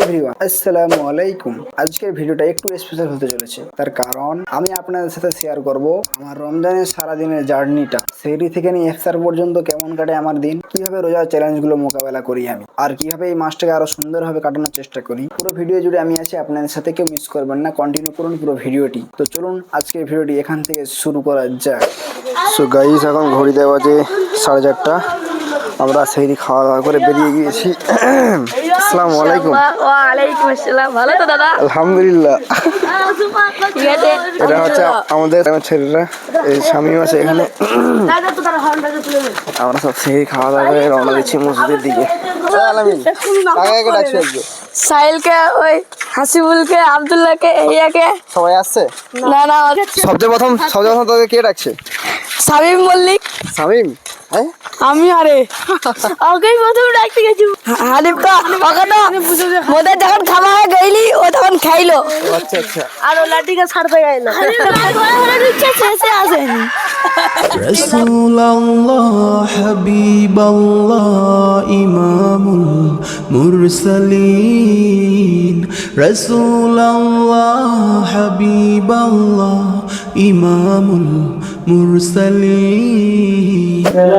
Everyone, আসসালামু আলাইকুম। আজকের ভিডিওটা একটু স্পেশাল হতে চলেছে। তার কারণ, আমি আপনাদের সাথে শেয়ার করব আমার রমজানের সারা দিনের জার্নিটা। সেহরি থেকে নিয়ে ইফতার পর্যন্ত কেমন কাটে আমার দিন, কীভাবে রোজার চ্যালেঞ্জগুলো মোকাবেলা করি আমি, আর কীভাবে এই মাসটাকে আরও সুন্দরভাবে কাটানোর চেষ্টা করি। পুরো ভিডিও জুড়ে আমি আছি, আপনাদের সাথে কেউ মিস করবেন না কন্টিনিউ করুন পুরো ভিডিওটি। তো চলুন, আজকের ভিডিওটি এখান থেকে শুরু করা যাক। সো গাইস এখন ঘড়ি দেওয়া যে সাড়ে চারটা। আমরা সেই খাওয়া দাওয়া করে বেরিয়ে গিয়েছি। আসসালামু আলাইকুম। ওয়ালাইকুম আসসালাম। ভালো তো দাদা? আলহামদুলিল্লাহ। এটা হচ্ছে আমাদের ছেলেরা এই স্বামী আছে এখানে। আমরা সব সেই খাওয়া দাওয়া করে রওনা দিচ্ছি মসজিদের দিকে। সাহিলকে ওই হাসিবুলকে আব্দুল্লাহকে ইয়াকে সবাই আসছে? না না সবচেয়ে প্রথম সবচেয়ে প্রথম তোকে কে ডাকছে? শামিম মল্লিক। শামিম আমি আরে ওকেই প্রথম ডাকতে গেছি হানিফটা ওকে তো মোদের যখন খাওয়া হয়ে গেলি ও তখন খাইলো আচ্ছা আচ্ছা আর ও লাঠিকে ছাড়তে গেল শেষে আসেনি رسول الله حبيب الله إمام المرسلين رسول الله حبيب الله إمام المرسلين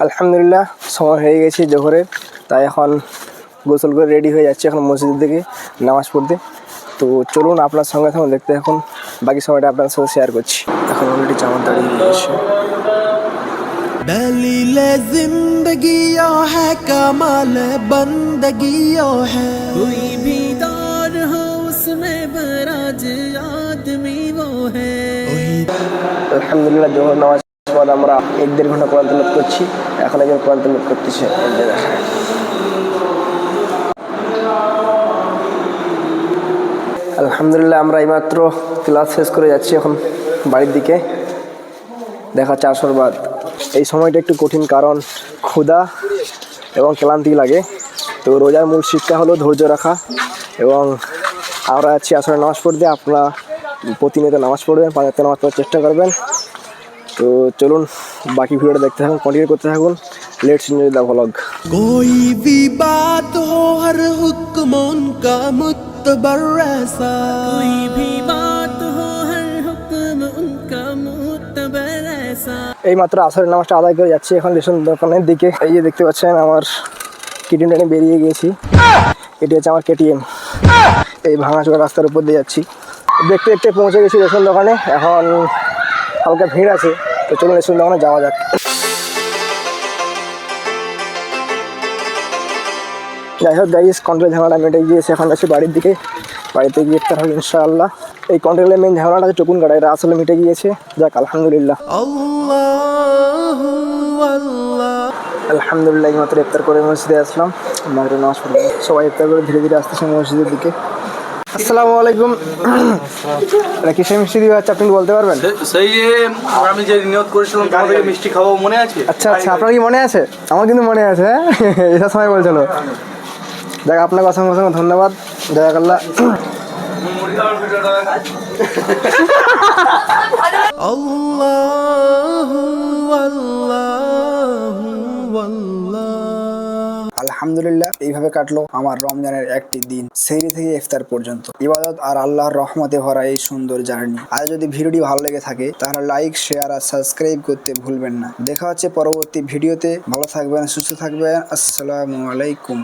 আলহামদুলিল্লাহ সময় হয়ে গেছে জোহরের তাই এখন গোসল করে রেডি হয়ে যাচ্ছে এখন মসজিদের দিকে নামাজ পড়তে। তো চলুন আপনার সঙ্গে থাকুন দেখতে এখন বাকি সময়টা আপনার সাথে শেয়ার করছি। এখন অলরেডি জামা দাঁড়িয়ে গেছে دلیل زندگی یو হ্যাঁ। کمال بندگی یو পর আমরা এক দেড় ঘণ্টা কোরআন তেলাওয়াত করছি। এখন একজন কোরআন তেলাওয়াত করতেছে। আলহামদুলিল্লাহ, আমরা এইমাত্র ক্লাস শেষ করে যাচ্ছি এখন বাড়ির দিকে। দেখা চারশোর বাদ এই সময়টা একটু কঠিন কারণ ক্ষুধা এবং ক্লান্তি লাগে। তো রোজার মূল শিক্ষা হলো ধৈর্য রাখা এবং আমরা আছি আসলে নামাজ পড়তে। আপনারা প্রতিনিয়ত নামাজ পড়বেন পাঁচাত্তর নামাজ পড়ার চেষ্টা করবেন। তো চলুন বাকি ভিডিওটা দেখতে থাকুন কন্টিনিউ করতে থাকুন লেটস এনজয় দ্য ভ্লগ कोई भी बात हो हर हुक्म उनका मुतबर ऐसा कोई भी बात हो हर हुक्म उनका मुतबर ऐसा এই মাত্র আসরের নামাজটা আদায় করে যাচ্ছি এখন রেশন দোকানের দিকে এই যে দেখতে পাচ্ছেন আমার কেটিএম টানে বেরিয়ে গিয়েছি এটি হচ্ছে আমার কেটিএম এই ভাঙাচোরা রাস্তার উপর দিয়ে যাচ্ছি দেখতে দেখতে পৌঁছে গেছি রেশন দোকানে এখন হালকা ভিড় আছে তো চলুন রেস্টুরেন্ট ওখানে যাওয়া যাক। যাই হোক গাইস কন্ট্রোল ঝামেলা মেটে গিয়েছে এখন আছে বাড়ির দিকে। বাড়িতে গিয়ে ইফতার হবে ইনশাআল্লাহ। এই কন্ট্রোলের মেন ঝামেলাটা আছে টুকুন কাটা, এটা আসলে মিটে গিয়েছে। যাক, আলহামদুলিল্লাহ। আলহামদুলিল্লাহ মাত্র ইফতার করে মসজিদে আসলাম। মাত্র নামাজ পড়লাম সবাই ইফতার করে ধীরে ধীরে আসতেছে মসজিদের দিকে। আসসালামু আলাইকুম। এটা কিসে মিষ্টি দিবে আপনি বলতে পারবেন? সেই যে আমি যে নিয়ত করেছিলাম তোমাদের মিষ্টি খাব মনে আছে? আচ্ছা আচ্ছা আপনার কি মনে আছে? আমার কিন্তু মনে আছে হ্যাঁ? এটা সময় বলছিল। দেখ আপনাকে অসংখ্য অসংখ্য ধন্যবাদ। জাজাকাল্লাহ আল্লাহ। আলহামদুলিল্লাহ, এইভাবে কাটলো আমার রমজানের একটি দিন। সেই থেকে ইফতার পর্যন্ত। ইবাদত আর আল্লাহর রহমতে ভরা এই সুন্দর জার্নি। আর যদি ভিডিওটি ভালো লেগে থাকে, তাহলে লাইক, শেয়ার আর সাবস্ক্রাইব করতে ভুলবেন না। দেখা হচ্ছে পরবর্তী ভিডিওতে। ভালো থাকবেন, সুস্থ থাকবেন। আসসালামু আলাইকুম।